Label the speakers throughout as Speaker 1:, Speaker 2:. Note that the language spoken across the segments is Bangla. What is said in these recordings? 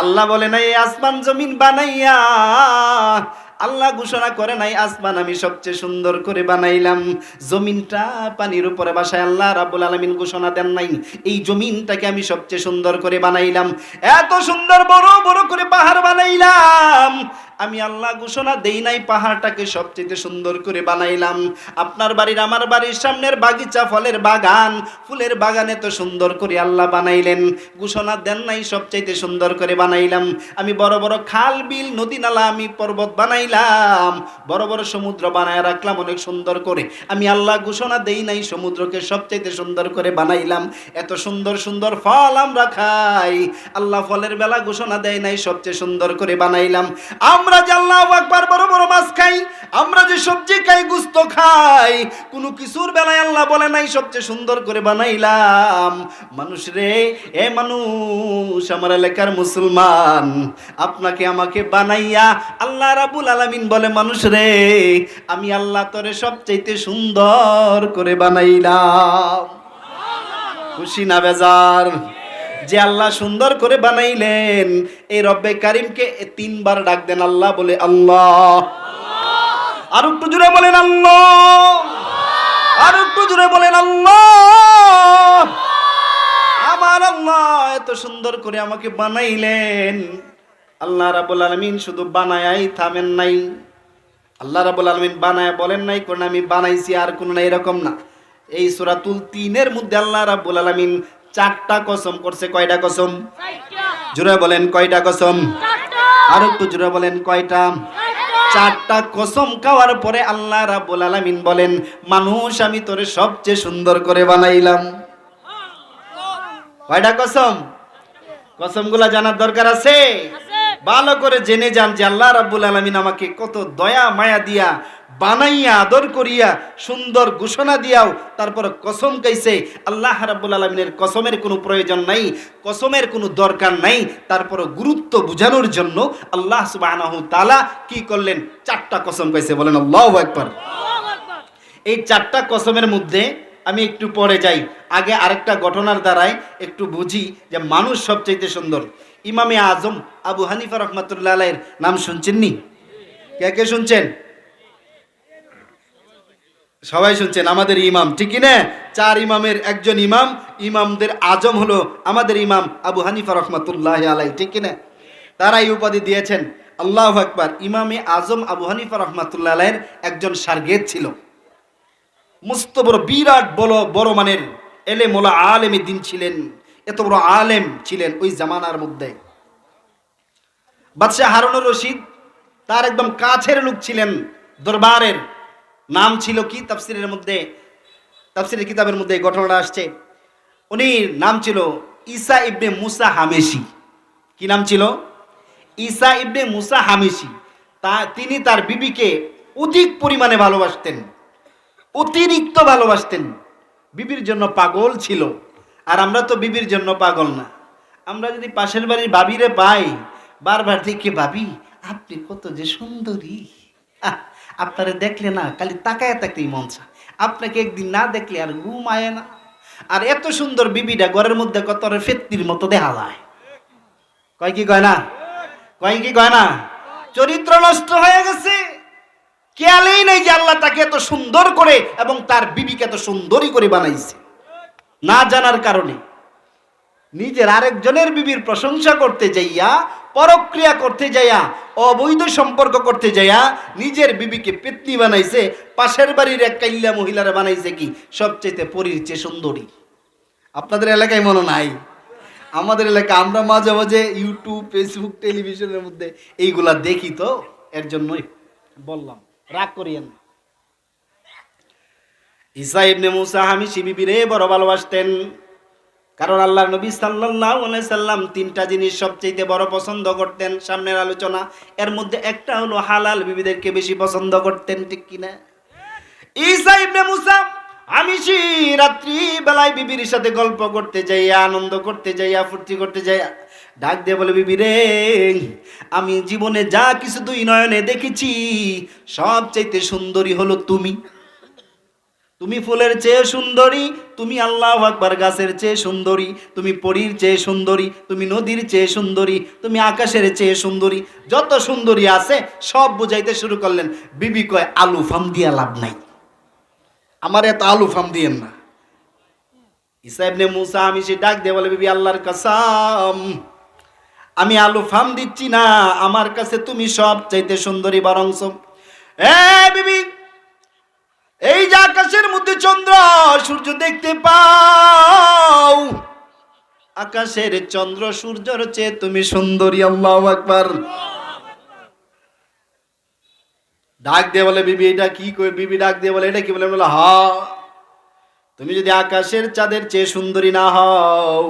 Speaker 1: আল্লাহ বলে নাই আসমান জমিন বানাইয়া। আল্লাহ ঘোষণা করে নাই, আসমান আমি সবচেয়ে সুন্দর করে বানাইলাম। জমিনটা পানির উপরে বাসায় আল্লাহ রাব্বুল আলামিন ঘোষণা দেন নাই, এই জমিনটাকে আমি সবচেয়ে সুন্দর করে বানাইলাম। এত সুন্দর বড় বড় করে পাহাড় বানাইলাম। আমি আল্লাহ ঘোষণা দেই নাই পাহাড়টাকে সবচেয়ে সুন্দর করে বানাইলাম। আপনার বাড়ির, আমার বাড়ির সামনের বাগিচা, ফলের বাগান, ফুলের বাগানে তো সুন্দর করে আল্লাহ বানাইলেন। ঘোষণা দেন নাই, সবচাইতে সুন্দর করে বানাইলাম। আমি বড় বড় খাল, বিল, নদী নালা আমি পর্বত বানাইলাম। বড় বড় সমুদ্র বানায় রাখলাম অনেক সুন্দর করে। আমি আল্লাহ ঘোষণা দেই নাই, সমুদ্রকে সবচাইতে সুন্দর করে বানাইলাম। এত সুন্দর সুন্দর ফল আমরা খাই। আল্লাহ ফলের বেলা ঘোষণা দেয় নাই, সবচেয়ে সুন্দর করে বানাইলাম। আমরা যে আল্লাহ আকবার বড় বড় মাছ খাই, আমরা যে সবজি খাই, গুস্ত খাই, কোনো কিছুর বেলায় আল্লাহ বলে নাই, সবচেয়ে সুন্দর করে বানাইলাম। মানুষ রে, এ মানুষ, আমার এলাকার মুসলমান, আপনাকে আমাকে বানাইয়া আল্লাহ রাবুল আলামিন বলে, মানুষ রে, আমি আল্লাহ তোরে সবচাইতে সুন্দর করে বানাইলাম। খুশি না বেজার? যে আল্লাহ সুন্দর করে বানাইলেন, এই রব্বে কারিমকে তিনবার ডাক দেন আল্লাহ, বলে আল্লাহ। আর একটু জুড়ে বলেন আল্লাহ। আর একটু জুড়ে বলেন আল্লাহ। আমার আল্লাহ এত সুন্দর করে আমাকে বানাইলেন। আল্লাহ রাবুল আলমিন শুধু বানায়াই থামেন নাই। আল্লাহ রাবুল আলমিন বানায় বলেন নাই, কোন আমি বানাইছি আর কোন না এরকম না। এই সুরাতুল তিনের মধ্যে আল্লাহ রাবুল আলমিন চারটা কসম করছে কয়টা কসম? জুড়ে বলেন কয়টা কসম? আর একটু জুড়ে বলেন কয়টা? চারটা। কসম খাওয়ার পরে আল্লাহ রাব্বুল আলামিন বলেন মানুষ আমি তোরে সবচেয়ে সুন্দর করে বানাইলাম। কয়টা কসম? কসমগুলা জানার দরকার আছে। ভালো করে জেনে যান যে আল্লাহ রাব্বুল আলামিন আমাকে কত দয়া মায়া দিয়া বানাইয়া, আদর করিয়া, সুন্দর ঘোষণা দিয়াও, তারপর কসম গাইছে আল্লাহ রাব্বুল আলমিনের কসমের কোনো প্রয়োজন নাই, কসমের কোনো দরকার নাই তারপর গুরুত্ব বোঝানোর জন্য আল্লাহ সুবহানাহু তাআলা কি করলেন? চারটা কসম গাইছে বলেন আল্লাহু একবার এই চারটা কসমের মধ্যে আমি একটু পরে যাই, আগে আরেকটা ঘটনার দ্বারাই একটু বুঝি যে মানুষ সবচাইতে সুন্দর। ইমামে আজম আবু হানিফা রহমতুল্লাহ নাম শুনছেন নি? কে কে শুনছেন? সবাই শুনছেন, আমাদের ইমাম ঠিকই না চার ইমামের একজন ইমাম, ইমামদের আজম হলো আমাদের ইমাম আবু হানিফা রহমতুল্লাহ আলাই ঠিকই না তারা এই উপাধি দিয়েছেন। আল্লাহ আকবার, ইমামে আজম আবু হানিফা রহমতুল্লাহ আলাইয়ের একজন সার্গেদ ছিল। মস্ত বড় বিরাট বড় বড় মানের এলে মোলা আলেমে দিন ছিলেন, এত বড় আলেম ছিলেন ওই জামানার মধ্যে। বাদশাহ হারুনুর রশিদ, তার একদম কাছের লোক ছিলেন, দরবারের নাম ছিল কি? তাফসিরের মধ্যে, তাফসিরের কিতাবের মধ্যে এই ঘটনাটা আসছে। উনি নাম ছিল ঈসা ইবনে মুসা হামেশি। কি নাম ছিল? ঈসা ইবনে মুসা হামেশি। তা, তিনি তার বিবিকে অধিক পরিমাণে ভালোবাসতেন। অতিরিক্ত ভালোবাসতেন। বিবির জন্য পাগল ছিল। আর আমরা তো বিবির জন্য পাগল না। আমরা যদি পাশের বাড়ির ভাবিরে পাই, বারবার দেখে ভাবি, আপনি কত যে সুন্দরী। আপনারে দেখলে না, খালি তাকায় তাকতেই মন চায়। আপনাকে একদিন না দেখলে আর ঘুম আয় না। আর এত সুন্দর বিবিটা ঘরের মধ্যে কত ফেত্তির মতো দেখা যায়। কয় কি কয় না? কয় কি কয় না? চরিত্র নষ্ট হয়ে গেছে। খেয়ালেই নেই যে আল্লাহ তাকে এত সুন্দর করে এবং তার বিবিকে এত সুন্দরী করে বানাইছে। না জানার কারণে নিজের আরেকজনের বিবির প্রশংসা করতে যাইয়া পরক্রিয়া করতে যাইয়া, অবৈধ সম্পর্ক করতে যাইয়া নিজের বিবিকে পেতনি বানাইছে, পাশের বাড়ির এক কাইল্লা মহিলারা বানাইছে কি? সবচেয়ে পরীর চেয়ে সুন্দরী। আপনাদের এলাকায় মনে নাই? আমাদের এলাকা, আমরা মাঝে মাঝে ইউটিউব, ফেসবুক, টেলিভিশনের মধ্যে এইগুলা দেখি তো, এর জন্যই। বললাম, রাগ করিয়েন না। ঈসা ইবনে মুসা হামিশি বিবিরে বড় ভালোবাসতেন। কারণ আল্লাহ নবী আলাইহি সাল্লাম তিনটা জিনিস সবচেয়ে বড় পছন্দ করতেন সামনের আলোচনা। এর মধ্যে একটা হলো হালাল, বিবিদেরকে বেশি পছন্দ করতেন, ঠিক কিনা? ঈসা ইবনে মুসা হামিশি রাত্রি বেলায় বিবির সাথে গল্প করতে যাইয়া, আনন্দ করতে যাইয়া, ফুর্তি করতে যাইয়া, ডাক দিয়ে বলে, বিবি রে, আমি জীবনে যা কিছু দুই নয়নে দেখেছি, সবচাইতে সুন্দরী হলো তুমি। তুমি ফুলের চেয়ে সুন্দরী, তুমি আল্লাহ আকবার গাছের চেয়ে সুন্দরী, তুমি পরীর চেয়ে সুন্দরী, তুমি নদীর চেয়ে সুন্দরী, তুমি আকাশের চেয়ে সুন্দরী, যত সুন্দরী আছে সব বুঝাইতে শুরু করলেন, বিবি কয়, আলু ফাম দিয়া লাভ নাই। আমার এত আলু ফাম দিয়েন না। ইসাইবনে মুসা আমি সে ডাক দিয়ে বলে, বিবি, আল্লাহর কাসাম, আমি আলু ফাম দিচ্ছি না, আমার কাছে তুমি সব চাইতে সুন্দরী বরংস। এ, বিবি এই যে আকাশের মধ্যে চন্দ্র সূর্য দেখতে পাও আকাশের চন্দ্র সূর্যর চেয়ে তুমি সুন্দরী আল্লাহ আকবার। ডাক দিয়ে বলে বিবি এটা কি করে বিবি ডাক দিয়ে বলে এটা কি? বলে বলে হা তুমি যদি আকাশের চাঁদের চেয়ে সুন্দরী না হও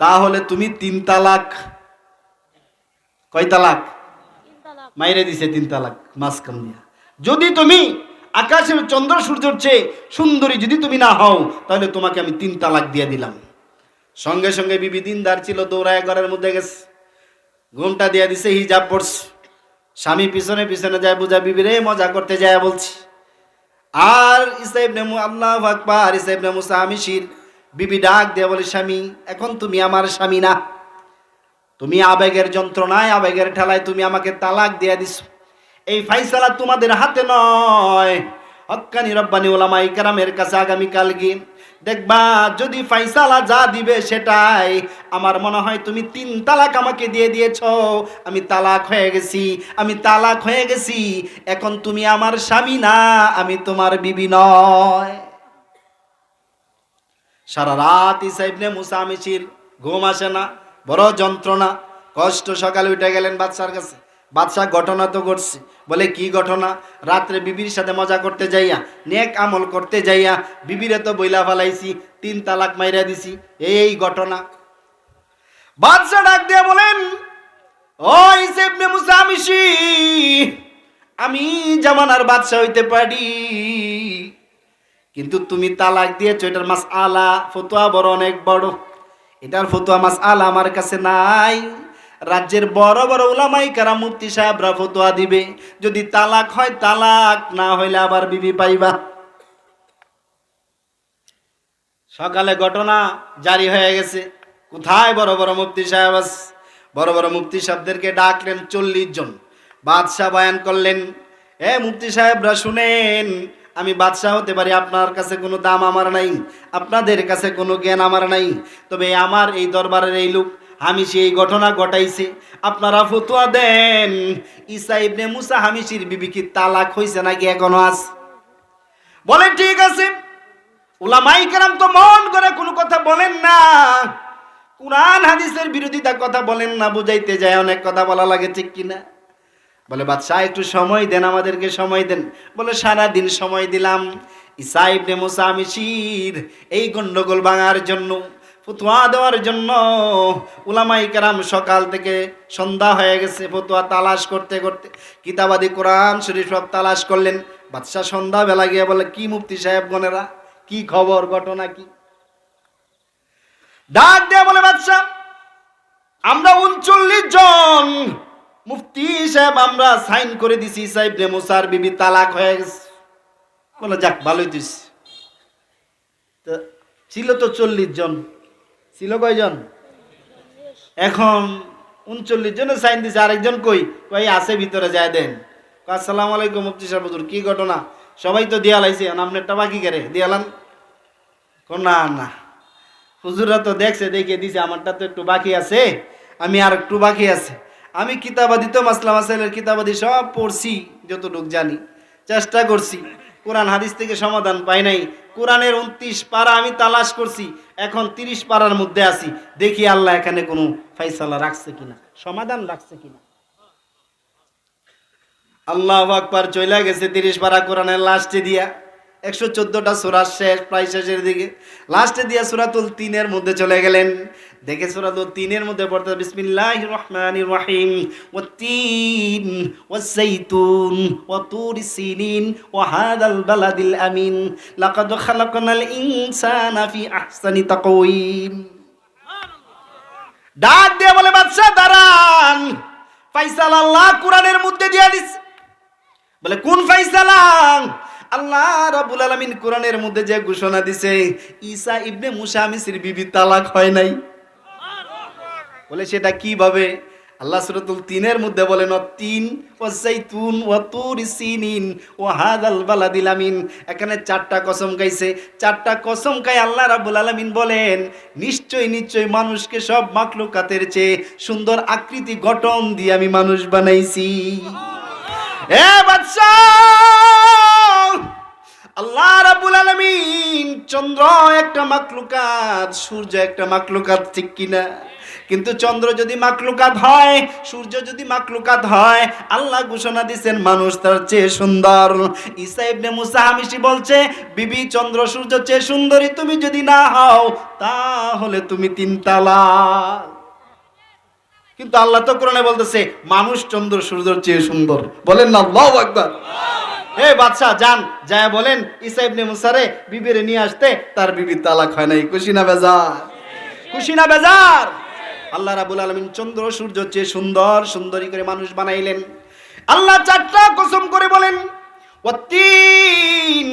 Speaker 1: তাহলে তুমি তিন তালাক। কয় তালাক। মাইরে দিছে তিন তালাক মাঝখান দিয়া। যদি তুমি আকাশের চন্দ্র, সূর্যর চেয়ে সুন্দরী যদি তুমি না হও, তাহলে তোমাকে আমি তিন তালাক দিয়ে দিলাম। সঙ্গে সঙ্গে বিবি দিনদার ছিল, দৌড়ায় ঘরের মধ্যে গেছে। ঘুমটা দিয়ে দিছে, হিজাব পড়ছে। স্বামী পিছনে পিছনে যায়, বুঝা, বিবি রে, মজা করতে যায় বলছি। আর ইসাইব নেমু আল্লাহ আকবার ইসাইব নেমু সামিশির বিবি ডাক দিয়ে বলে, স্বামী, এখন তুমি আমার স্বামী না। তুমি আবেগের যন্ত্রণায়, আবেগের ঠেলায় তুমি আমাকে তালাক দিয়ে দিছো। এই ফাইসালা তোমাদের হাতে নয়। হক্কানি রব্বানি ওলামা কারামের কাছে আগামীকাল গিয়ে দেখবা, যদি ফাইসালা যা দিবে সেটাই। আমার মনে হয় তুমি তিন তালাক আমাকে দিয়ে দিয়েছ। আমি তালাক হয়ে গেছি, আমি তালাক হয়ে গেছি। এখন তুমি আমার স্বামী না, আমি তোমার বিবি নয়। সারা রাত ইসাইবনে মুসা মিছির ঘুম আসে না, বড় যন্ত্রণা। কষ্ট সকালে উঠে গেলেন বাচ্চার কাছে। বাদশাহ ঘটনা তো ঘটছে। বলে, কি ঘটনা? রাত্রে বিবির সাথে মজা করতে যাইয়া, নেক আমল করতে যাইয়া বিবিরে তো বইলা ফালাইছি, তিন তালাক মাইরা দিছি। এই ঘটনা। বাদশাহ ডাক দিয়ে বলেন আমি জামানার বাদশাহ হইতে পারি। কিন্তু তুমি তালাক দিয়েছ, এটার মাস আলা ফতুয়া বড় অনেক বড়। এটার ফতুয়া মাস আলা আমার কাছে নাই। রাজ্যের বড় বড় উলামাই কারা মুফতি সাহেবরা ফতোয়া দিবে। যদি তালাক হয়, তালাক, না হইলে আবার বিবি পাইবা। সকালে ঘটনা জারি হয়ে গেছে। কোথায় বড় বড় মুফতি সাহেব আছে বড় বড় মুফতি সাহেবদেরকে ডাকলেন চল্লিশ জন। বাদশাহ বয়ান করলেন, এ মুফতি সাহেবরা, শুনেন, আমি বাদশাহ হতে পারি, আপনার কাছে কোনো দাম আমার নাই। আপনাদের কাছে কোনো জ্ঞান আমার নাই। তবে আমার এই দরবারের এই লোক হামিশি এই ঘটনা ঘটাইছে। আপনারা ফতুয়া দেন। ইসা ইবনে মুসা হামিশির বিবি কি তালাক হইছে নাকি এখনও আছে? বলেন, ঠিক আছে। ওলামাই কেরাম তো মন করে কোনো কথা বলেন না। কোরআন, হাদিসের বিরোধিতা কথা বলেন না, বুঝাইতে যায় অনেক কথা বলা লাগে, ঠিক কিনা বলে, বাদশাহ, একটু সময় দেন, আমাদেরকে সময় দেন। বলে সারা দিন সময় দিলাম। ইসাইব নে মুসামিশির এই গন্ডগোল ভাঙার জন্য। ফতুয়া দেওয়ার জন্য উলামাই কারাম সকাল থেকে সন্ধ্যা হয়ে গেছে, ফতুয়া তালাশ করতে করতে। কিতাবাদি কোরআন শরীফ সব তালাশ করলেন। বাদশাহ সন্ধ্যাবেলা গিয়ে বলে, কি মুফতি সাহেব গনেরা কি খবর? ঘটনা কি? ডাক দেয়া বলে, বাদশাহ, আমরা উনচল্লিশ জন মুফতি সাহেব আমরা সাইন করে দিছি। সাহেব রে মুসার বিবি তালাক হয়ে গেছে। বলে, যাক, ভালোই দিস ছিল তো চল্লিশ জন। ছিল কয়জন? এখন উনচল্লিশ জনে সাইন দিছে, আরেকজন কই? কই, আছে, ভিতরে যায় দেন। আসসালামু আলাইকুম, মুফতি সাহেব হুজুর কি ঘটনা? সবাই তো দিয়া লাইছে আপনারটা বাকি করে? দিয়ালান না না। হুজুরা তো দেখছে দেখে দিছে, আমারটা তো একটু বাকি আছে, আমি আর একটু বাকি আছে। আমি কিতাবাদি তো মাসলা মাসাইলের কিতাবাদি সব পড়ছি, যতটুক জানি। চেষ্টা করছি। কোরআন হাদিস থেকে সমাধান পাই নাই। কোরআনের উনত্রিশ পারা আমি তালাশ করছি, এখন তিরিশ পারার মধ্যে আছি। দেখি আল্লাহ এখানে কোনো ফাইসালা রাখছে কিনা, সমাধান রাখছে কিনা। আল্লাহ আকবার চলে গেছে তিরিশ পারা কোরআনের লাস্টে দিয়া। একশো চোদ্দটা সুরার শেষ, প্রায় শেষের দিকে। লাস্টে দিয়া সুরাতুল তিনের মধ্যে চলে গেলেন। দেখে সুরাতুল তিনের মধ্যে পড়তে বিসমিল্লাহ রহমান রহিম ও তিন ও সৈতুন ও তুর সিনিন ও হাদাল বালাদিল আমিন, লাকাদ খালাকনাল ইনসানা ফি আহসানি তাকওয়িম। ডাক দিয়ে বলে, বাদশাহ, দাঁড়ান। ফাইসাল আল্লাহ কোরআনের মধ্যে দিয়ে দিচ্ছে বলে, কোন ফাইসালা আল্লাহ রাব্বুল আলামিন কোরআনের মধ্যে যে ঘোষণা দিছে, ঈসা ইবনে মুসা মিসির বিবি তালাক হয় নাই। বলে সেটা কীভাবে? আল্লাহ সূরাতুল তিনের মধ্যে বলেন ও তিন ও জাইতুন ও তুর সিনিন, ও হাদাল বালাদিল আমিন। এখানে চারটা কসম গাইছে। চারটা কসম গাই আল্লাহ রাব্বুল আলামিন বলেন, নিশ্চয় নিশ্চয় মানুষকে সব মাখলুকাতের চেয়ে সুন্দর আকৃতি গঠন দিয়ে আমি মানুষ বানাইছি। এ বাদশা আল্লাহ রাব্বুল আলামিন চন্দ্র একটা মাকলুকাত সূর্য একটা মাকলুকাত ঠিক কিনা? কিন্তু চন্দ্র যদি মাকলুকাত হয়, সূর্য যদি মাকলুকাত হয়, আল্লাহ ঘোষণা দিচ্ছেন মানুষ তার চেয়ে সুন্দর। ইবনে মুসা হামিশি বলছে, বিবি, চন্দ্র, সূর্য চেয়ে সুন্দরী তুমি যদি না হও, তাহলে তুমি তিন তালাক কিন্তু আল্লাহ তো কোরআনে বলতেছে, মানুষ চন্দ্র সূর্যের চেয়ে সুন্দর। বলেন না, আল্লাহু আকবার। হে বাদশাহ, যান। যায় বলেন, ঈসা ইবনে মুসারে বিবিরে নিয়ে আসতে। তার বিবির তালাক হয় নাই। খুশি না বেজার? খুশি না বেজার? আল্লাহ রাবুল আলমিন চন্দ্র, সূর্য চেয়ে সুন্দর, সুন্দরী করে মানুষ বানাইলেন। আল্লাহ চারটা কসম করে বলেন ও তিন।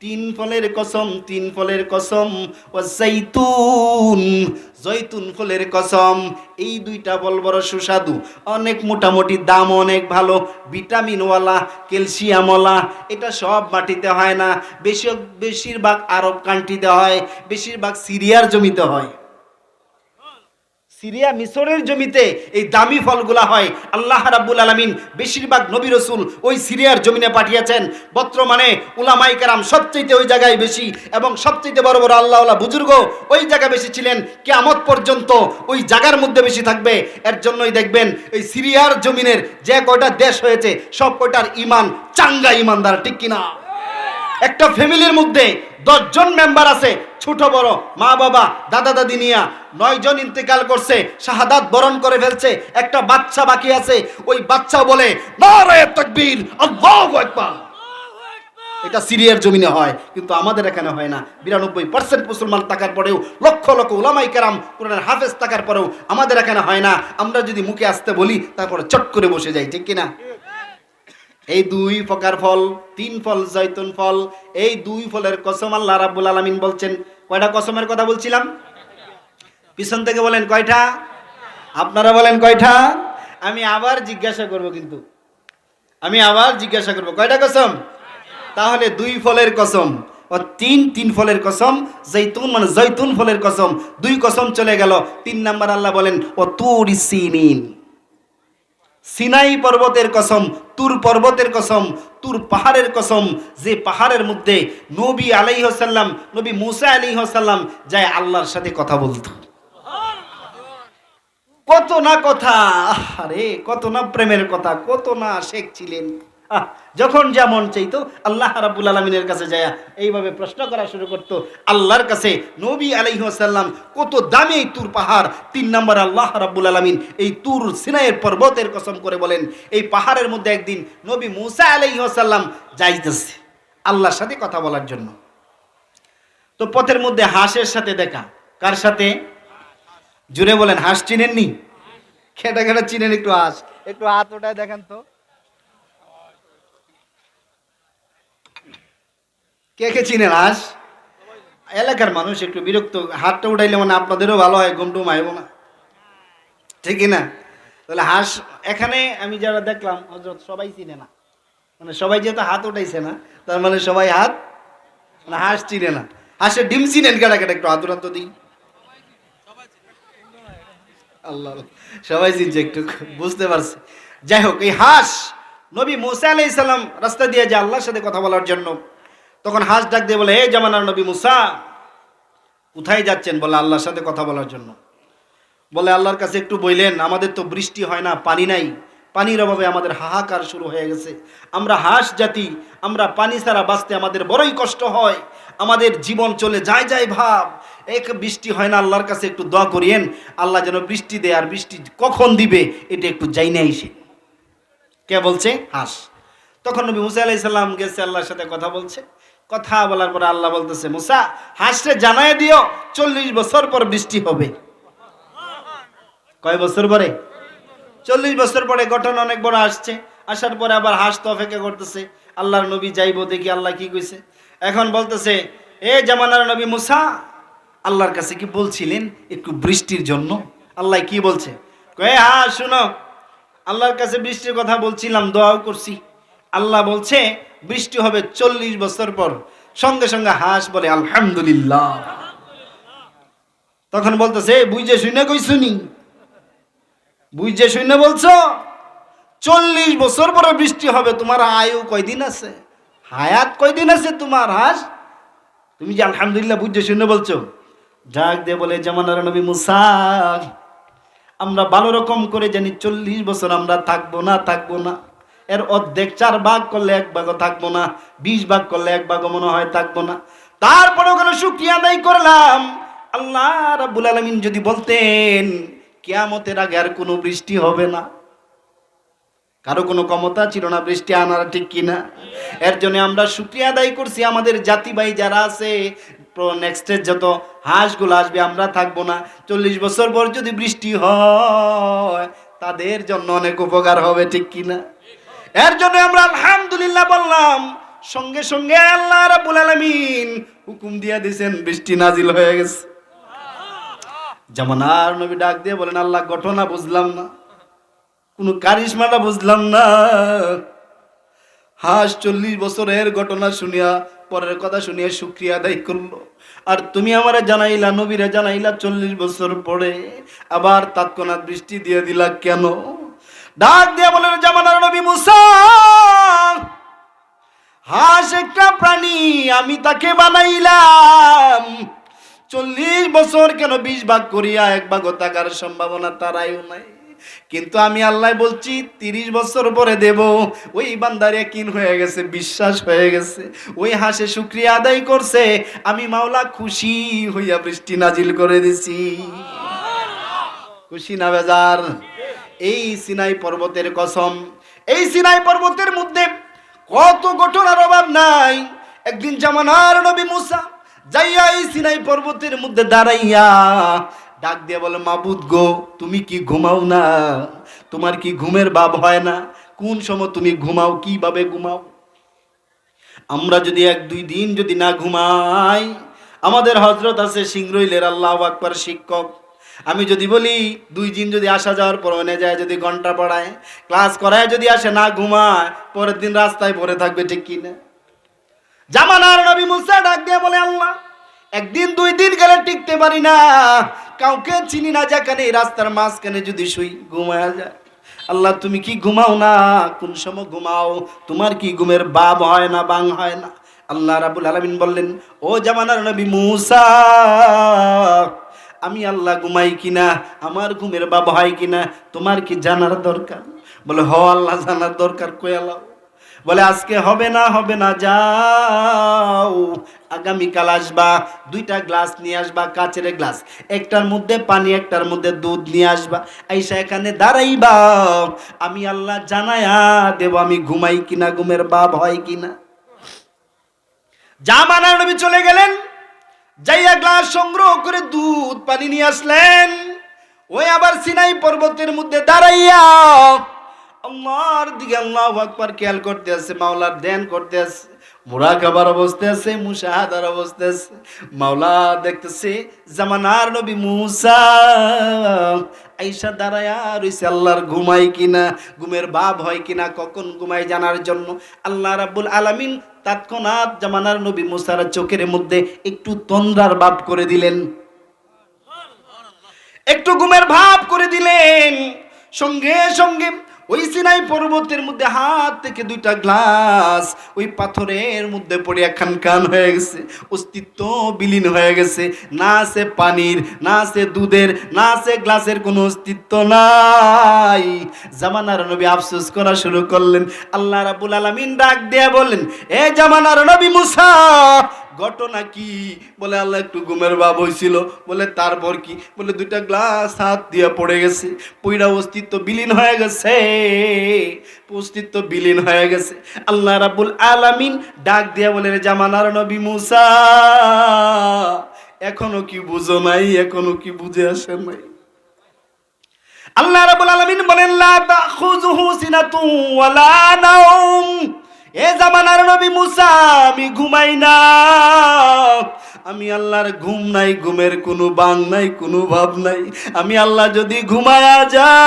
Speaker 1: তিন ফলের কসম, তিন ফলের কসম ও জৈতুন জৈতুন ফুলের কসম, এই দুইটা বল বড় সুস্বাদু। অনেক মোটামুটি দাম অনেক ভালো, ভিটামিনওয়ালা, ক্যালসিয়ামওয়ালা, এটা সব মাটিতে হয় না। বেশি বেশিরভাগ আরব কান্ট্রিতে হয়, বেশিরভাগ সিরিয়ার জমিতে হয়। সিরিয়া মিশরের জমিতে এই দামি ফলগুলা হয়। আল্লাহ রাব্বুল আলামিন বেশিরভাগ নবী রসুল ওই সিরিয়ার জমিনে পাঠিয়েছেন। বর্তমানে উলামাই কারাম সবচেয়ে ওই জায়গায় বেশি এবং সবচেয়ে বড় বড় আল্লাহ বুজুর্গ ওই জায়গায় বেশি ছিলেন। কেয়ামত পর্যন্ত ওই জায়গার মধ্যে বেশি থাকবে। এর জন্যই দেখবেন এই সিরিয়ার জমিনের যে কয়টা দেশ হয়েছে, সব কয়টার ইমান চাঙ্গা ইমানদার ঠিক কিনা? একটা ফ্যামিলির মধ্যে দশজন মেম্বার আছে, ছোট, বড়, মা, বাবা, দাদা, দাদি নিয়া নয় জন ইন্তেকাল করছে, শাহাদাত বরণ করে ফেলছে, একটা বাচ্চা বাকি আছে, ওই বাচ্চা বলে এটা সিরিয়ার জমিনে হয়, কিন্তু আমাদের এখানে হয় না। বিরানব্বই পার্সেন্ট মুসলমান থাকার পরেও লক্ষ লক্ষ ওলামাই কেরাম কোরআনের হাফেজ থাকার পরেও আমাদের এখানে হয় না। আমরা যদি মুখে আসতে বলি, তারপরে চট করে বসে যাই, ঠিক কিনা? এই দুই প্রকার ফল, তিন ফল জৈতুন ফল, এই দুই ফলের কসম আল্লাহ রাব্বুল আলামিন বলছেন। কয়টা কসমের কথা বলছিলাম? পিছন থেকে বলেন কয়টা? আপনারা বলেন কয়টা? আমি আবার জিজ্ঞাসা করব কিন্তু। আমি আবার জিজ্ঞাসা করব, কয়টা কসম? তাহলে দুই ফলের কসম ও তিন তিন ফলের কসম জৈতুন মানে জৈতুন ফলের কসম। দুই কসম চলে গেল। তিন নাম্বার আল্লাহ বলেন ও তুর সিনিন সিনাই পর্বতের কসম, তুর পর্বতের কসম, তুর পাহাড়ের কসম, যে পাহাড়ের মধ্যে নবী আলাইহসাল্লাম নবী মুসা আলাইহসাল্লাম যায় আল্লাহর সাথে কথা বলত। কত না কথা আরে কত না প্রেমের কথা, কত না শেখ ছিলেন। যখন যেমন চাইতো, আল্লাহ রাব্বুল আলমিনের কাছে যায় এইভাবে প্রশ্ন করা শুরু করতো, আল্লাহর কাছে নবী আলাইহাল্লাম কত দামি এই তুর পাহাড়? তিন নম্বর, আল্লাহ রাব্বুল আলমিন এই তুর সিনাইয়ের পর্বতের কসম করে বলেন, এই পাহাড়ের মধ্যে একদিন নবী মুসা আলাইহাল্লাম যাইতেছে আল্লাহর সাথে কথা বলার জন্য। তো পথের মধ্যে হাঁসের সাথে দেখা, কার সাথে? জুড়ে বলেন, হাঁস চিনেননি? খেটা খেটা চিনেন একটু হাঁস, একটু হাত ওটায় দেখেন তো। কে কে চিনেন? হাঁস এলাকার মানুষ একটু বিরক্ত, হাতটা উঠাইলে মানে আপনাদেরও ভালো হয়, ঘুমটুম আইব না। ঠিকই না? তাহলে হাঁস, এখানে আমি যারা দেখলাম হজরত সবাই চিনে না। মানে সবাই যেহেতু হাত উঠাইছে না, তার মানে সবাই হাত মানে হাঁস চিনে না। হাঁসের ডিম চিনেন কেটা কেটা একটু হাত দিই। আল্লাহ, সবাই চিনছে একটু, বুঝতে পারছে। যাই হোক, এই হাঁস, নবী মুসা আলাইহিস সালাম রাস্তা দিয়ে যে আল্লাহর সাথে কথা বলার জন্য তখন হাঁস ডাক দিয়ে বলে হে জামানার নবী মুসা, কোথায় যাচ্ছেন? বলে, আল্লাহর সাথে কথা বলার জন্য। বলে, আল্লাহর কাছে একটু বললেন আমাদের তো বৃষ্টি হয় না, পানি নাই। পানির অভাবে আমাদের হাহাকার শুরু হয়ে গেছে। আমরা হাঁস জাতি, আমরা পানি ছাড়া বাঁচতে আমাদের বড়ই কষ্ট হয়। আমাদের জীবন চলে যায় যায় ভাব। এক বৃষ্টি হয় না, আল্লাহর কাছে একটু দোয়া করিয়েন। আল্লাহ যেন বৃষ্টি দেয় আর বৃষ্টি কখন দিবে, এটা একটু যাই না এসে কে বলছে? হাঁস। তখন নবী মুসা আলাইসাল্লাম গেছে, আল্লাহর সাথে কথা বলছে। কথা বলার পরে আল্লাহ বলতেছে, মুসা, হাঁসরে জানায় দিও, চল্লিশ বছর পর বৃষ্টি হবে। কয় বছর পরে? চল্লিশ বছর পরে গঠন অনেক বড় আসছে। আসার পরে আবার হাঁস তো অপেক্ষা করতেছে। আল্লাহর নবী যাইবো দেখি আল্লাহ কি কইছে। এখন বলতেছে, এ জামানার নবী মুসা, আল্লাহর কাছে কি বলছিলেন একটু বৃষ্টির জন্য? আল্লাহ কি বলছে? কয়ে হ্যাঁ শুনো, আল্লাহর কাছে বৃষ্টির কথা বলছিলাম, দোয়াও করছি। আল্লাহ বলছে বৃষ্টি হবে চল্লিশ বছর পর। সঙ্গে সঙ্গে হাঁস বলে, আলহামদুলিল্লাহ। তখন বলতেছে বুঝে শুনে কই শুনি বুঝে শুনে বলছো? চল্লিশ বছর পরে বৃষ্টি হবে, তোমার আয়ু কয়দিন আছে? হায়াত কয়দিন আছে তোমার, হাঁস? তুমি যে, আলহামদুলিল্লাহ, বুঝে শুনে বলছো। ডাক দিয়ে বলে, জামানার নবী মুসা, আমরা ভালো রকম করে জানি, চল্লিশ বছর আমরা থাকব না থাকব না। এর অর্ধেক চার ভাগ করলে এক ভাগও থাকব না, বিশ ভাগ করলে এক ভাগও মনে হয় থাকব না। তারপরে ওখানে শুক্রিয়া আদায় করলাম। আল্লাহ রাব্বুল আলমিন যদি বলতেন, কেয়ামতের আগে আর কোনো বৃষ্টি হবে না। কারও কোনো ক্ষমতা ছিল না বৃষ্টি আনার, ঠিক কিনা এর জন্য আমরা শুক্রিয়া আদায় করছি। আমাদের জাতি ভাই যারা আছে নেক্সটের যত হাঁসগুলো আসবে, আমরা থাকব না। চল্লিশ বছর পর যদি বৃষ্টি হয়, তাদের জন্য অনেক উপকার হবে, ঠিক কিনা এর জন্য আমরা আলহামদুলিল্লাহ বললাম, সঙ্গে সঙ্গে আল্লাহ রাব্বুল আলামিন হুকুম দিয়া দিয়েছেন, বৃষ্টি নাজিল হয়ে গেছে। যেমন আর নবী ডাক দিয়ে বলেন, আল্লাহ ঘটনা বুঝলাম না, কোনো কারিশমাটা বুঝলাম না। হাঁস চল্লিশ বছরের ঘটনা শুনিয়া, পরের কথা শুনিয়া শুক্রিয়া আদায় করল। আর তুমি আমারে জানাইলা, নবীরে জানাইলা চল্লিশ বছর পরে আবার তৎক্ষণাৎ বৃষ্টি দিয়ে দিলা কেন? ডাক দিয়া বলেন জামানার নবী মুসা, হাঁস একটা প্রাণী, আমি তাকে বানাইলাম। চল্লিশ বছর কেন বিশ ভাগ করিয়া এক ভাগ থাকার সম্ভাবনা তারাইও নাই। কিন্তু আমি আল্লাহ বলছি, তিরিশ বছর পরে দেব। ওই বান্দার কিন হয়ে গেছে, বিশ্বাস হয়ে গেছে। ওই হাসে শুক্রিয়া আদায় করছে। আমি মাওলা খুশি হইয়া বৃষ্টি নাজিল করে দিছি। খুশি না বেজার? এই সিনাই পর্বতের কসম, এই সিনাই পর্বতের মধ্যে কত ঘটনার অভাব নাই। একদিন জামানার নবী মুসা যাইয়া এই সিনাই পর্বতের মধ্যে দাঁড়াইয়া ডাক দিয়ে বলে, মাবুদ গো, তুমি কি ঘুমাও না? তোমার কি ঘুমের ভাব হয় না? কোন সময় তুমি ঘুমাও? কীভাবে ঘুমাও? আমরা যদি এক দুই দিন যদি না ঘুমাই, আমাদের হজরত আছে সিংরইলের আল্লাহ আকবার শিক্ষক। আমি যদি বলি, দুই দিন যদি আসা যাওয়ার পর এনে যায় যদি ঘণ্টা পড়ায় ক্লাস করায় যদি আসে, না ঘুমায়, পরের দিন রাস্তায় পড়ে থাকবে, ঠিক কিনা জামানার নবী মুসা ডাক দিয়ে বলে, আল্লাহ, একদিন দুই দিন গেলে টিকতে পারি না। কাউকে চিনি না যেখানে রাস্তার মাঝখানে যদি শুই, ঘুমায়া যায়। আল্লাহ, তুমি কি ঘুমাও না? কোন সময় ঘুমাও? তোমার কি ঘুমের বাব হয় না বাং হয় না? আল্লাহ রাবুল আলমিন বললেন, ও জামানার নবী মুসা আমি আল্লাহ ঘুমাই কিনা? আমার ঘুমের বাপ হয় কিনা? তোমার কি জানার দরকার? বলে, হ, আল্লাহ জানার দরকার কয়ালাও বলে, আজকে হবে না হবে না, যাও। আগামীকাল আসবা, দুইটা গ্লাস নিয়ে আসবা, কাচের গ্লাস। একটার মধ্যে পানি, একটার মধ্যে দুধ নিয়ে আসবা। আইসা এখানে দাঁড়াইবা। আমি আল্লাহ জানায়া দেব আমি ঘুমাই কিনা, ঘুমের বাপ হয় কিনা। জামানা নবী চলে গেলেন। যাইয়া গ্লাস সংগ্রহ করে দুধ, পানি নিয়ে আসলেন। ওই আবার সিনাই পর্বতের মধ্যে দাঁড়াইয়া আমার দিকে আল্লাহ আকবার খেয়াল করতে আছে, মাওলার ধ্যান করতে আছে মুরা খাবার অবস্থা আছে, মুশাহাদার অবস্থা আছে। মাওলা দেখতেছে, জামানার নবী মুসা আইসা দাঁড়ায়া রইছে, আল্লাহর ঘুমাই কিনা, ঘুমের ভাব হয় কিনা, কখন ঘুমায় জানার জন্য। আল্লাহ রাব্বুল আলামিন তৎক্ষণাৎ জামানার নবী মুসার চোখের মধ্যে একটু তন্দ্রার ভাব করে দিলেন। একটু ঘুমের ভাব করে দিলেন। সঙ্গে সঙ্গে ওই সিনাই পর্বতের মধ্যে হাত থেকে দুইটা গ্লাস, ওই পাথরের মধ্যে পড়ে খান কান হয়ে গেছে, অস্তিত্ব বিলীন হয়ে গেছে। না আছে পানির, না আছে দুধের, না আছে গ্লাসের কোনো অস্তিত্ব নাই। জামানার নবী আফসোস করা শুরু করলেন। আল্লাহ রাবুল আলমিন ডাক দেয়া বললেন, এ জামানার নবী মুসা ঘটনা কি? বলে, আল্লাহ একটু ঘুমের ভাব হয়েছিল বলে, তারপর কি? বলে, দুইটা গ্লাস হাত দিয়ে পড়ে গেছে। পুইরা অস্তিত্ব বিলীন হয়ে গেছে। অস্তিত্ব বিলীন হয়ে গেছে। আল্লাহ রাবুল আলামিন ডাক দিয়া বলে জামানার নবী মুসা, এখনও কি বুঝো নাই? এখনও কি বুঝে আসে নাই? আল্লাহ রাব্বুল আলামিন বলেন, লা তাখুযুহু সিনাতু ওয়ালা নাওম। এ জামানার নবী মুসা, আমি ঘুমাই না। আমি আল্লাহর ঘুম নাই, ঘুমের কোনো বাং নাই, কোনো ভাব নাই। আমি আল্লাহ যদি ঘুমায়া যাই,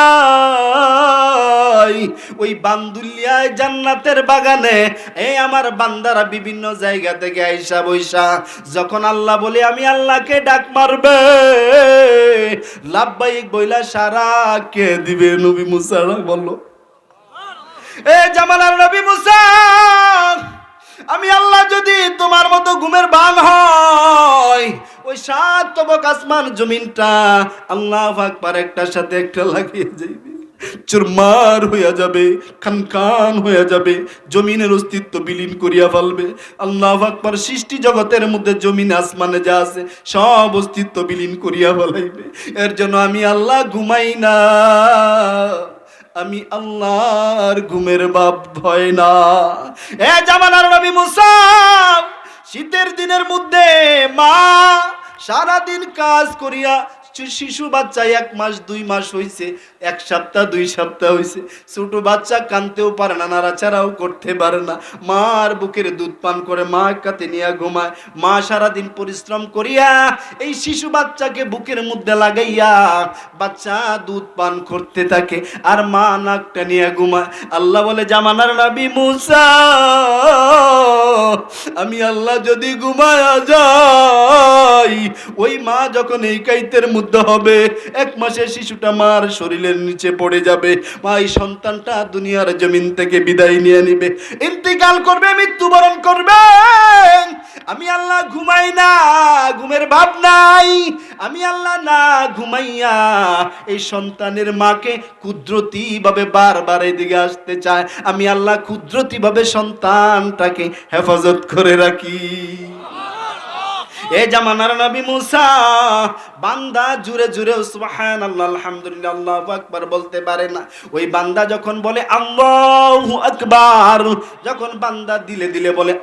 Speaker 1: ওই বান্দুলিয়ায় জান্নাতের বাগানে এই আমার বান্দারা বিভিন্ন জায়গা থেকে আইসা বৈশা যখন আল্লাহ বলে, আমি আল্লাহকে ডাক মারবে, লাভবাহিক বইলা সারা কে দিবে? নবী মুসারা বলল আমি আল্লাহ যদি তোমার মতো ঘুমের বান হয়, ওই সাত তবক আসমান জমিনটা আল্লাহ আকবার একটার সাথে একটা লাগিয়ে যাইবে। চুরমার হইয়া যাবে খান খান হইয়া যাবে, জমিনের অস্তিত্ব বিলীন করিয়া ফেলবে। আল্লাহ আকবার সৃষ্টি জগতের মধ্যে জমিন, আসমানে যা আছে সব অস্তিত্ব বিলীন করিয়া ফেলাইবে। এর জন্য আমি আল্লাহ ঘুমাই না। আমি আল্লাহর ঘুমের বাপ, ভয় না। এ জামানার নবী মুসা, শীতের দিনের মধ্যে মা সারাদিন কাজ করিয়া শিশু বাচ্চা, এক মাস, দুই মাস হইছে, এক সপ্তাহ, দুই সপ্তাহ হইছে। ছোট বাচ্চা কানতেও পারে না, নাড়াচাড়াও করতে পারে না। মা আর বুকের দুধ পান করে, মা কাতে নিয়ে ঘুমায়। মা সারাদিন পরিশ্রম করিয়া এই শিশু বাচ্চাকে বুকের মধ্যে লাগাইয়া বাচ্চা দুধ পান করতে থাকে আর মা নাকটা নিয়ে ঘুমায়। আল্লাহ বলে, জামানার নবী মুসা, আমি আল্লাহ যদি ঘুমায়া যাই ওই মা যখন এই কাইতের মধ্যে হবে, এক মাসের শিশুটা মার শরীরের নিচে পড়ে যাবে। মা এই সন্তানটা দুনিয়ার জমিন থেকে বিদায় নিয়ে নিবে। ইন্তিকাল করবে, মৃত্যুবরণ করবে। আমি আল্লাহ ঘুমাই না, ঘুমের ভাব নাই। আমি আল্লাহ না ঘুমাইয়া এই সন্তানের মাকে কুদরতি ভাবে বারবার এদিকে আসতে চায়। আমি আল্লাহ কুদরতি ভাবে সন্তানটাকে হেফাজত করে রাখি। এ জামানার মুসা, বান্দা আল্লাহ আলহামদুলিল্লাহ আল্লাহু বলতে পারে না। ওই বান্দা যখন বলে যখন বান্দা দিলে দিলে বলে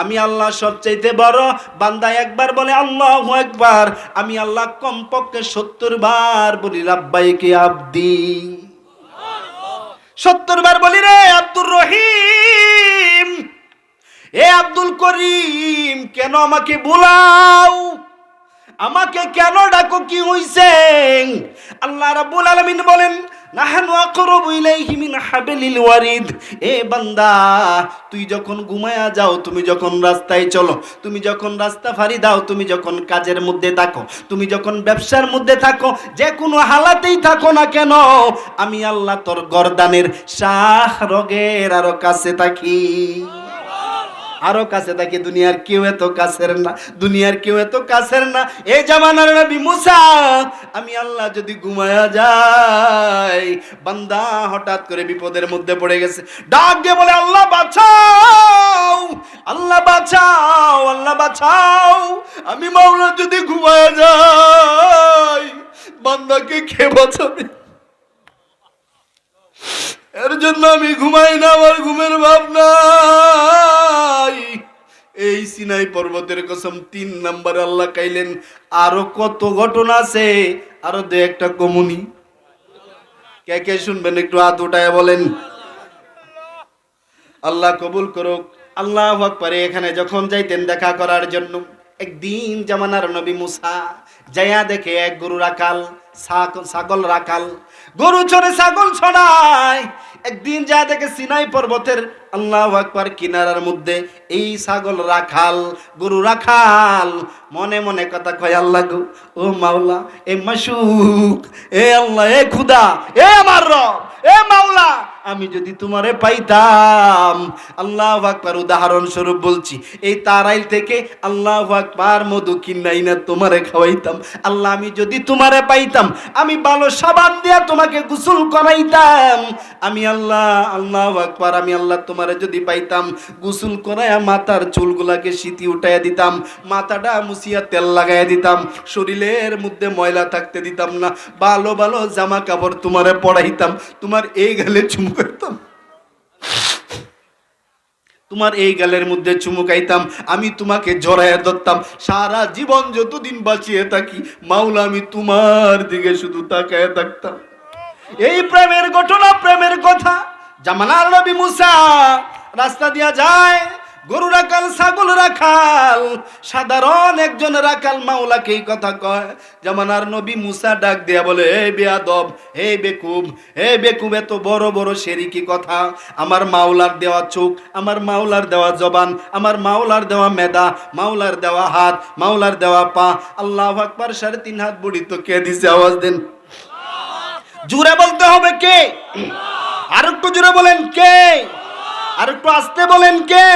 Speaker 1: আমি আল্লাহ সবচাইতে বড়, বান্দা একবার বলে আল্লাহু আকবার, আমি আল্লাহ কমপক্ষে সত্তর বার বলি রাব্বাইকে আব্দি। সত্তর বার বলি রে আব্দুর রহিম এ আব্দুল করিম, কেন আমাকে বোলাও? আমাকে কেন ডাকো কি হইছে? আল্লাহ রাব্বুল আলামিন বলেন, নাহানু আকরাবু ইলাইহি মিন হাবলিল ওয়ারিদ। এ বান্দা, তুই যখন ঘুমায়া যাও, তুমি যখন রাস্তায় চলো, তুমি যখন রাস্তা ফারি দাও, তুমি যখন কাজের মধ্যে থাকো, তুমি যখন ব্যবসার মধ্যে থাকো, যে কোনো হালাতেই থাকো না কেন, আমি আল্লাহ তোর গরদানের শাহ রগের আরও কাছে থাকি। আরও কাছে থাকে দুনিয়ার কেউ এত কাছের না, দুনিয়ার কেউ এত কাছের না। এই জামানার নবী মুসা, আমি আল্লাহ যদি ঘুমায়া যাই, বান্দা হঠাৎ করে বিপদের মধ্যে পড়ে গেছে। ডাক দিয়ে বলে, আল্লাহ বাঁচাও আল্লাহ বাঁচাও আল্লাহ বাঁচাও, আমি মাওলা যদি ঘুমায়া যাই, বান্দাকে কে বাঁচাবে? এর জন্য আমি ঘুমাই না, আমার ঘুমের ভাব নাই। এই সিনাই পর্বতের কসম, তিন নাম্বার আল্লাহ কাইলেন, আরও কত ঘটনা আছে, আরও দু একটা কমুনি। কে কে শুনবেন, একটু হাত উঠায় বলেন। আল্লাহ কবুল করুক। আল্লাহ আকবরে এখানে যখন যাইতেন দেখা করার জন্য। একদিন জামানার নবী মুসা যাইয়া দেখে এক গরু রাখাল ছাগ- ছাগল রাখাল গরু চড়ে ছাগল ছড়ায়। একদিন যা দেখে সিনাই পর্বতের আল্লাহ আকবার কিনারার মধ্যে এই ছাগল রাখাল, গরু রাখাল। মনে মনে কথা কয়, আল্লাহ গো, ও মাওলা, এ মাসুক, এ আল্লাহ, এ খুদা, এ আমার রব, এ মাওলা আমি যদি তোমারে পাইতাম, আল্লাহ আকবার উদাহরণ স্বরূপ বলছি, এই তারাইল থেকে আল্লাহ আকবার মধু কিনাই না তোমারে খাওয়াইতাম। আল্লাহ, আমি যদি তোমারে পাইতাম, আমি ভালো সাবান দিয়া তোমাকে গোসল করাইতাম। আমি আল্লাহ আল্লাহ আকবার, আমি আল্লাহ তোমারে যদি পাইতাম, গোসল করাইয়া মাথার চুলগুলাকে শীতি উঠাইয়া দিতাম, মাথাটা মুছিয়া তেল লাগাইয়া দিতাম, শরীরের মধ্যে ময়লা থাকতে দিতাম না, ভালো ভালো জামা কাপড় তোমারে পড়াইতাম তোমার এই গেলে চুমু করতাম। তোমার এই গালের মধ্যে চুমুকাইতাম আমি তোমাকে জড়াইয়া ধরতাম। সারা জীবন যতদিন বাঁচিয়ে থাকি, মাওলা, আমি তোমার দিকে শুধু তাকায় থাকতাম। এই প্রেমের ঘটনা, প্রেমের কথা, জামানার রবি মুসা রাস্তা দিয়া যায়। গরু রাখাল ছাগল রাখাল সাধারণ একজন রাখাল মাওলাকে এই কথা কয়। যেমন আর নবী মুসা ডাক দিয়া বলে হে বেয়াদব হে বেকুব হে বেকুব, এত বড় বড় সেরিকি কথা। আমার মাওলার দেওয়া চোখ, আমার মাওলার দেওয়া জবান, আমার মাওলার দেওয়া মেদা, মাওলার দেওয়া হাত, মাওলার দেওয়া পা। আল্লাহ আকবার, সাড়ে তিন হাত বুড়ি তো কে দিছে আওয়াজ দেন। জুড়ে বলতে হবে কে? আর একটু জুড়ে বলেন কে? আর একটু আসতে বলেন কে?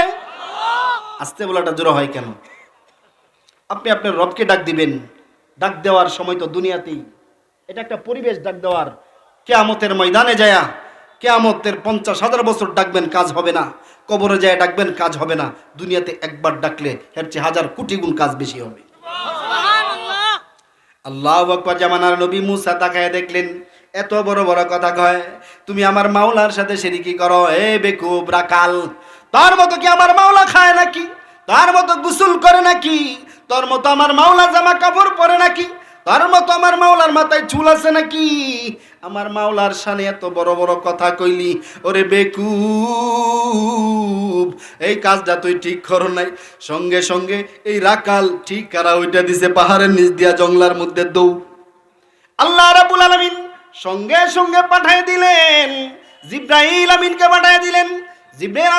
Speaker 1: আসতে বলাটা জোরে হয় কেন? আপনি আপনার রবকে ডাক দিবেন। ডাক দেওয়ার সময় তো দুনিয়াতেই। এটা একটা পরিবেশ ডাক দেওয়ার। কেয়ামতের ময়দানে যায়া কেয়ামতের পঞ্চাশ হাজার বছর ডাকবেন কাজ হবে না। কবরে যায় ডাকবেন কাজ হবে না। দুনিয়াতে একবার ডাকলে এর চেয়ে হাজার কোটি গুণ কাজ বেশি হবে। আল্লাহ আকবর জামানার নবী মুসা তাকায় দেখলেন। এত বড় বড় কথা কয় তুমি আমার মাওলার সাথে সেরিকি করো এ বেকুব রাকাল। তার মতো কি আমার মাওলা খায় নাকি? তার মতো গোসল করে নাকি? তোর মতো আমার মাওলা জামা কাপড় পরে নাকি? তার মতো আমার মাওলার মাথায় চুল আছে নাকি? আমার মাওলার সানে এত বড় বড় কথা কইলি, ওরে বেকুব, এই কাজটা তুই ঠিক করো নাই। সঙ্গে সঙ্গে এই রাকাল ঠিক কারা ওইটা দিছে পাহাড়ের নিচ দিয়া জঙ্গলার মধ্যে দৌ। আল্লাহ রাবুল আলামিন সঙ্গে সঙ্গে পাঠিয়ে দিলেন, জিব্রাইল আমিনকে পাঠিয়ে দিলেন, জিব্রাইল